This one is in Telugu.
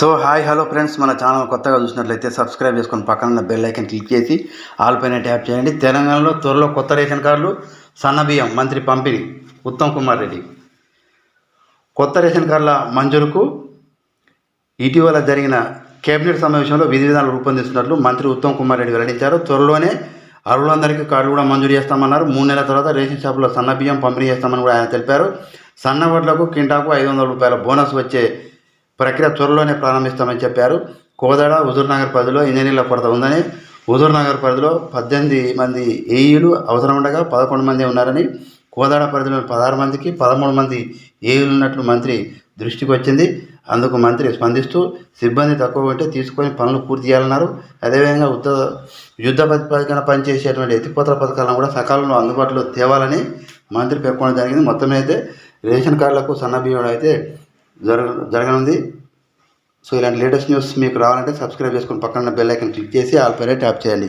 సో హాయ్ హలో ఫ్రెండ్స్ మన ఛానల్ కొత్తగా చూసినట్లయితే సబ్స్క్రైబ్ చేసుకొని పక్కన బెల్ ఐకన్ క్లిక్ చేసి ఆల్ పైన ట్యాప్ చేయండి. తెలంగాణలో త్వరలో కొత్త రేషన్ కార్డులు సన్నబియ్యం మంత్రి పంపిణీ ఉత్తమ్ కుమార్ రెడ్డి. కొత్త రేషన్ కార్డుల మంజూరుకు ఇటీవల జరిగిన కేబినెట్ సమావేశంలో విధి విధానాలు రూపొందిస్తున్నట్లు మంత్రి ఉత్తమ్ కుమార్ రెడ్డి వెల్లడించారు. త్వరలోనే అరువులందరికీ కార్డులు కూడా మంజూరు చేస్తామన్నారు. మూడు నెలల తర్వాత రేషన్ షాపులో సన్న బియ్యం పంపిణీ చేస్తామని కూడా ఆయన తెలిపారు. సన్న వడ్లకు కింటాకు ఐదు వందల రూపాయల బోనస్ వచ్చే ప్రక్రియ త్వరలోనే ప్రారంభిస్తామని చెప్పారు. కోదాడ హుజూర్నగర్ పరిధిలో ఇంజనీర్ల కొరత ఉందని హుజూర్నగర్ పరిధిలో పద్దెనిమిది మంది ఏఈలు అవసరం ఉండగా పదకొండు మంది ఉన్నారని కోదాడ పరిధిలో పదహారు మందికి పదమూడు మంది ఏఈలు ఉన్నట్లు మంత్రి దృష్టికి వచ్చింది. అందుకు మంత్రి స్పందిస్తూ సిబ్బంది తక్కువ ఉంటే తీసుకొని పనులు పూర్తి చేయాలన్నారు. అదేవిధంగా ఉత్త యుద్ధ ప్రతిపాదికన పనిచేసేటువంటి ఎత్తిపోతల పథకాలను కూడా సకాలంలో అందుబాటులో తేవాలని మంత్రి పేర్కొనడం జరిగింది. మొత్తం అయితే రేషన్ కార్డులకు సన్నబియ్యం అయితే జరగ జరగనుంది సో ఇలాంటి లేటెస్ట్ న్యూస్ మీకు రావాలంటే సబ్స్క్రైబ్ చేసుకొని పక్కన బెల్ ఐకన్ క్లిక్ చేసి ఆల్ పైన ట్యాప్ చేయండి.